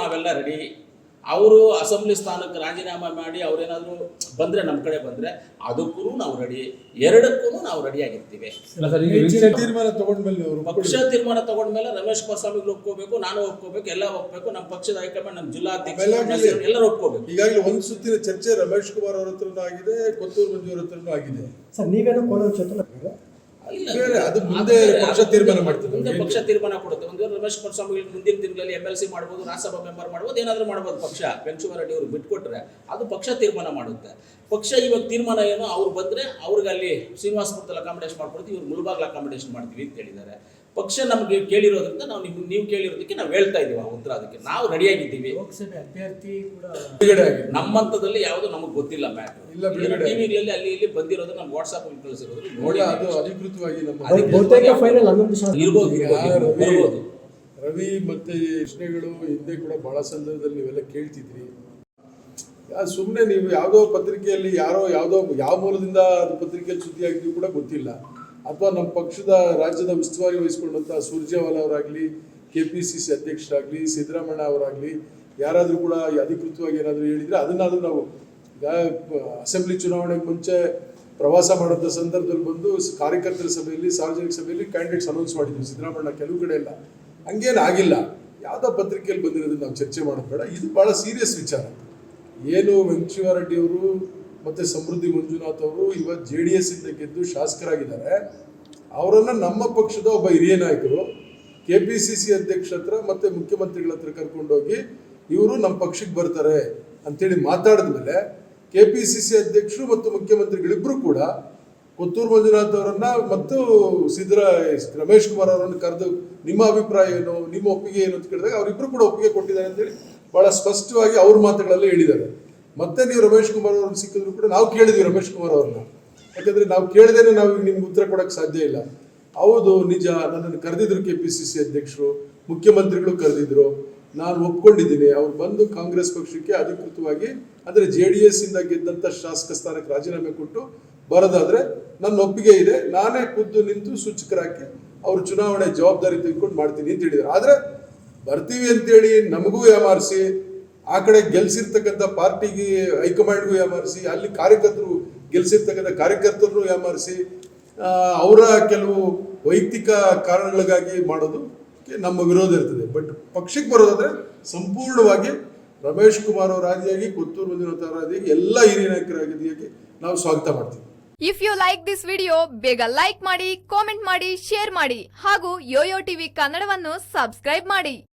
ನಾವೆಲ್ಲ ರೆಡಿ ಅವರು ಅಸೆಂಬ್ಲಿ ಸ್ಥಾನಕ್ಕೆ ರಾಜೀನಾಮೆ ಮಾಡಿ ಅವರೇನಾದರೂ ಬಂದರೆ ನಮ್ಮ ಕಡೆ ಬಂದರೆ ಅದಕ್ಕೂ ನಾವು ರೆಡಿ ಎರಡಕ್ಕೂ ನಾವು ರೆಡಿಯಾಗಿರ್ತೀವಿ ತೀರ್ಮಾನ ತಗೊಂಡ್ಮೇಲೆ ಅವರು ಪಕ್ಷ ತೀರ್ಮಾನ ತಗೊಂಡ್ಮೇಲೆ ರಮೇಶ್ ಕುಮಾರಸ್ವಾಮಿಗಳು ಒಪ್ಕೋಬೇಕು ನಾನು ಒಪ್ಕೋಬೇಕು ಎಲ್ಲ ಒಪ್ಪಬೇಕು ನಮ್ಮ ಪಕ್ಷದ ಹೈಕಮಾಂಡ್ ನಮ್ಮ ಜಿಲ್ಲಾಧ್ಯಕ್ಷ ಎಲ್ಲರೂ ಒಪ್ಕೋಬೇಕು. ಈಗಾಗಲೇ ಒಂದು ಸುತ್ತಿನ ಚರ್ಚೆ ರಮೇಶ್ ಕುಮಾರ್ ಅವರ ಹತ್ರನೂ ಆಗಿದೆ ಕೊತ್ತೂರು ಮಂಜು ಅವ್ರ ಹತ್ರನೂ ಆಗಿದೆ. ಸರ್ ನೀವೇನೋ ಕೋಲಾರ ಕ್ಷೇತ್ರ. ಬೇರೆ, ಅದು ಮುಂದೆ ಪಕ್ಷ ತೀರ್ಮಾನ ಮಾಡ್ತದೆ. ಮುಂದೆ ಪಕ್ಷ ತೀರ್ಮಾನ ಕೊಡುತ್ತೆ. ಒಂದು ರಮೇಶ್ ಕುಮಾರ್ ಸ್ವಾಮಿ ಮುಂದಿನ ದಿನಗಳಲ್ಲಿ ಎಂ ಎಲ್ ಸಿ ಮಾಡ್ಬೋದು ರಾಜ್ಯಸಭಾ ಮೆಂಬರ್ ಮಾಡ್ಬೋದು ಏನಾದರೂ ಮಾಡ್ಬೋದು ಪಕ್ಷ. ಬೆಂಚುವ ರೆಡ್ಡಿ ಅವರು ಬಿಟ್ಕೊಟ್ರೆ ಅದು ಪಕ್ಷ ತೀರ್ಮಾನ ಮಾಡುತ್ತೆ. ಪಕ್ಷ ಇವಾಗ ತೀರ್ಮಾನ ಏನು? ಅವ್ರು ಬಂದ್ರೆ ಅವ್ರಿಗೆ ಅಲ್ಲಿ ಶ್ರೀನಿವಾಸಪುರದಲ್ಲಿ ಅಕಾಮಿಡೇಷನ್ ಮಾಡ್ಕೊಡ್ತೀವಿ ಇವ್ರು ಮುಳುಬಾಗ್ಲ ಅಕಾಮಿಡೇಷನ್ ಮಾಡ್ತೀವಿ ಅಂತ ಹೇಳಿದ್ದಾರೆ. ಪಕ್ಷ ನಮಗೆ ಕೇಳಿರೋದ್ರಿಂದ ನಾವು ನಿಮ್ಗೆ ನೀವು ಕೇಳಿರೋದಕ್ಕೆ ನಾವು ಹೇಳ್ತಾ ಇದೀವಿ ಆ ಉತ್ತರ ಅದಕ್ಕೆ. ನಾವು ರೆಡಿಯಾಗಿದ್ದೀವಿ. ಲೋಕಸಭೆ ಅಭ್ಯರ್ಥಿ ಕೂಡ ಬಿಡುಗಡೆ ಆಗಿದೆ ನಮ್ಮಂತದಲ್ಲಿ ಯಾವುದು ನಮಗೆ ಗೊತ್ತಿಲ್ಲ ಮ್ಯಾಟರ್ ಇಲ್ಲ, ಬಿಡುಗಡೆ. ಟಿವಿಗಳಲ್ಲಿ ಅಲ್ಲಿ ಇಲ್ಲಿ ಬಂದಿರೋದು ನಮ್ಮ ವಾಟ್ಸ್ಆಪ್ ಕಳಿಸಿರೋದು. ನೋಡಿ ನೋಡಿ ಅದು ಅಧಿಕೃತವಾಗಿ ನಮ್ಮ ಅದಕ್ಕೆ ಬಹುತೇಕ ಫೈನಲ್ ಹನ್ನೊಂದು ಶಾಸಕ ಇರ್ಬೋದು ರವಿ ರವಿ ಮತ್ತೆ ಈ ಪ್ರಶ್ನೆಗಳು ಹಿಂದೆ ಕೂಡ ಬಹಳ ಸಂದರ್ಭದಲ್ಲಿ ನೀವೆಲ್ಲ ಕೇಳ್ತಿದ್ರಿ. ಸುಮ್ಮನೆ ನೀವು ಯಾವುದೋ ಪತ್ರಿಕೆಯಲ್ಲಿ ಯಾರೋ ಯಾವುದೋ ಯಾವ ಮೂಲದಿಂದ ಅದು ಪತ್ರಿಕೆಯಲ್ಲಿ ಸುದ್ದಿ ಆಗಿದ್ದು ಕೂಡ ಗೊತ್ತಿಲ್ಲ. ಅಥವಾ ನಮ್ಮ ಪಕ್ಷದ ರಾಜ್ಯದ ಉಸ್ತುವಾರಿ ವಹಿಸಿಕೊಂಡಂಥ ಸುರ್ಜೇವಾಲ ಅವರಾಗಲಿ ಕೆ ಪಿ ಸಿ ಸಿ ಅಧ್ಯಕ್ಷರಾಗಲಿ, ಸಿದ್ದರಾಮಯ್ಯ ಅವರಾಗಲಿ, ಯಾರಾದರೂ ಕೂಡ ಅಧಿಕೃತವಾಗಿ ಏನಾದರೂ ಹೇಳಿದರೆ ಅದನ್ನಾದರೂ ನಾವು ಅಸೆಂಬ್ಲಿ ಚುನಾವಣೆಗೆ ಮುಂಚೆ ಪ್ರವಾಸ ಮಾಡೋಂಥ ಸಂದರ್ಭದಲ್ಲಿ ಬಂದು ಕಾರ್ಯಕರ್ತರ ಸಭೆಯಲ್ಲಿ, ಸಾರ್ವಜನಿಕ ಸಭೆಯಲ್ಲಿ ಕ್ಯಾಂಡಿಡೇಟ್ಸ್ ಅನೌನ್ಸ್ ಮಾಡಿದ್ವಿ. ಸಿದ್ದರಾಮಯ್ಯ ಕೆಲವು ಕಡೆ ಎಲ್ಲ ಹಂಗೇನು ಆಗಿಲ್ಲ. ಯಾವುದೋ ಪತ್ರಿಕೆಯಲ್ಲಿ ಬಂದಿರೋದನ್ನ ನಾವು ಚರ್ಚೆ ಮಾಡೋದು ಬೇಡ. ಇದು ಭಾಳ ಸೀರಿಯಸ್ ವಿಚಾರ. ಏನು ವೆಂಕಟೇಶ್ವರರೆಡ್ಡಿ ಅವರು ಮತ್ತು ಸಮೃದ್ಧಿ ಮಂಜುನಾಥ್ ಅವರು ಇವ ಜೆ ಡಿ ಎಸ್ ಇಂದ ಗೆದ್ದು ಶಾಸಕರಾಗಿದ್ದಾರೆ. ಅವರನ್ನು ನಮ್ಮ ಪಕ್ಷದ ಒಬ್ಬ ಹಿರಿಯ ನಾಯಕರು, ಕೆ ಪಿ ಸಿ ಸಿ ಅಧ್ಯಕ್ಷ ಹತ್ರ ಮತ್ತು ಮುಖ್ಯಮಂತ್ರಿಗಳ ಹತ್ರ ಕರ್ಕೊಂಡೋಗಿ ಇವರು ನಮ್ಮ ಪಕ್ಷಕ್ಕೆ ಬರ್ತಾರೆ ಅಂತೇಳಿ ಮಾತಾಡಿದ ಮೇಲೆ ಕೆ ಪಿ ಸಿ ಸಿ ಅಧ್ಯಕ್ಷರು ಮತ್ತು ಮುಖ್ಯಮಂತ್ರಿಗಳಿಬ್ಬರು ಕೂಡ ಕೊತ್ತೂರು ಮಂಜುನಾಥ್ ಅವರನ್ನ ಮತ್ತು ಸಿದ್ದರ ರಮೇಶ್ ಕುಮಾರ್ ಅವರನ್ನು ಕರೆದು ನಿಮ್ಮ ಅಭಿಪ್ರಾಯ ಏನು, ನಿಮ್ಮ ಒಪ್ಪಿಗೆ ಏನು ಅಂತ ಕೇಳಿದಾಗ ಅವರಿಬ್ಬರು ಕೂಡ ಒಪ್ಪಿಗೆ ಕೊಟ್ಟಿದ್ದಾರೆ ಅಂತೇಳಿ ಬಹಳ ಸ್ಪಷ್ಟವಾಗಿ ಅವ್ರ ಮಾತುಗಳಲ್ಲೇ ಹೇಳಿದ್ದಾರೆ. ಮತ್ತೆ ನೀವು ರಮೇಶ್ ಕುಮಾರ್ ಅವ್ರನ್ನ ಸಿಕ್ಕಿದ್ರು ಕೂಡ ನಾವು ಕೇಳಿದ್ವಿ ರಮೇಶ್ ಕುಮಾರ್ ಅವ್ರನ್ನ. ಯಾಕಂದ್ರೆ ನಾವು ಕೇಳದೇನೆ ನಾವು ಈಗ ನಿಮ್ಗೆ ಉತ್ತರ ಕೊಡಕ್ಕೆ ಸಾಧ್ಯ ಇಲ್ಲ. ಹೌದು, ನಿಜ, ನನ್ನನ್ನು ಕರೆದಿದ್ರು ಕೆ ಪಿ ಸಿ ಸಿ ಅಧ್ಯಕ್ಷರು, ಮುಖ್ಯಮಂತ್ರಿಗಳು ಕರೆದಿದ್ರು. ನಾನು ಒಪ್ಕೊಂಡಿದ್ದೀನಿ. ಅವ್ರು ಬಂದು ಕಾಂಗ್ರೆಸ್ ಪಕ್ಷಕ್ಕೆ ಅಧಿಕೃತವಾಗಿ ಅಂದರೆ ಜೆ ಡಿ ಎಸ್ ಇಂದ ಗೆದ್ದಂಥ ಶಾಸಕ ಸ್ಥಾನಕ್ಕೆ ರಾಜೀನಾಮೆ ಕೊಟ್ಟು ಬರೋದಾದ್ರೆ ನನ್ನ ಒಪ್ಪಿಗೆ ಇದೆ. ನಾನೇ ಖುದ್ದು ನಿಂತು ಸೂಚಕರಾಕಿ ಅವ್ರ ಚುನಾವಣೆ ಜವಾಬ್ದಾರಿ ತೆಗೆದುಕೊಂಡು ಮಾಡ್ತೀನಿ ಅಂತ ಹೇಳಿದ್ರು. ಆದರೆ ಬರ್ತೀವಿ ಅಂತೇಳಿ ನಮಗೂ ಯಾಮಾರಿಸಿ ಆ ಕಡೆ ಗೆಲ್ಸಿರ್ತಕ್ಕಂಥ ಪಾರ್ಟಿಗೆ ಹೈಕಮಾಂಡ್ಗೂ ಯಾಮಾರಿಸಿ ಅಲ್ಲಿ ಕಾರ್ಯಕರ್ತರು ಗೆಲ್ಸಿರ್ತಕ್ಕಂಥ ಕಾರ್ಯಕರ್ತರನ್ನು ಯಾಮಾರಿಸಿ ಅವರ ಕೆಲವು ವೈಯಕ್ತಿಕ ಕಾರಣಗಳಿಗಾಗಿ ಮಾಡೋದು ನಮ್ಮ ವಿರೋಧ ಇರ್ತದೆ. ಬಟ್ ಪಕ್ಷಕ್ಕೆ ಬರೋದಾದ್ರೆ ಸಂಪೂರ್ಣವಾಗಿ ರಮೇಶ್ ಕುಮಾರ್ ಅವರ ಆದಿಯಾಗಿ ಕೊತ್ತೂರು ಮಂಜುನಾಥ ಅವರ ಆದಿಯಾಗಿ ಎಲ್ಲ ಹಿರಿಯ ನಾಯಕರಾಗಿಯಾಗಿ ನಾವು ಸ್ವಾಗತ ಮಾಡ್ತೀವಿ. If you like this video ಬೇಗ ಲೈಕ್ ಮಾಡಿ ಕಾಮೆಂಟ್ ಮಾಡಿ ಶೇರ್ ಮಾಡಿ ಹಾಗೂ ಯೋಯೋ ಟಿವಿ ಕನ್ನಡವನ್ನು ಸಬ್ಸ್ಕ್ರೈಬ್ ಮಾಡಿ.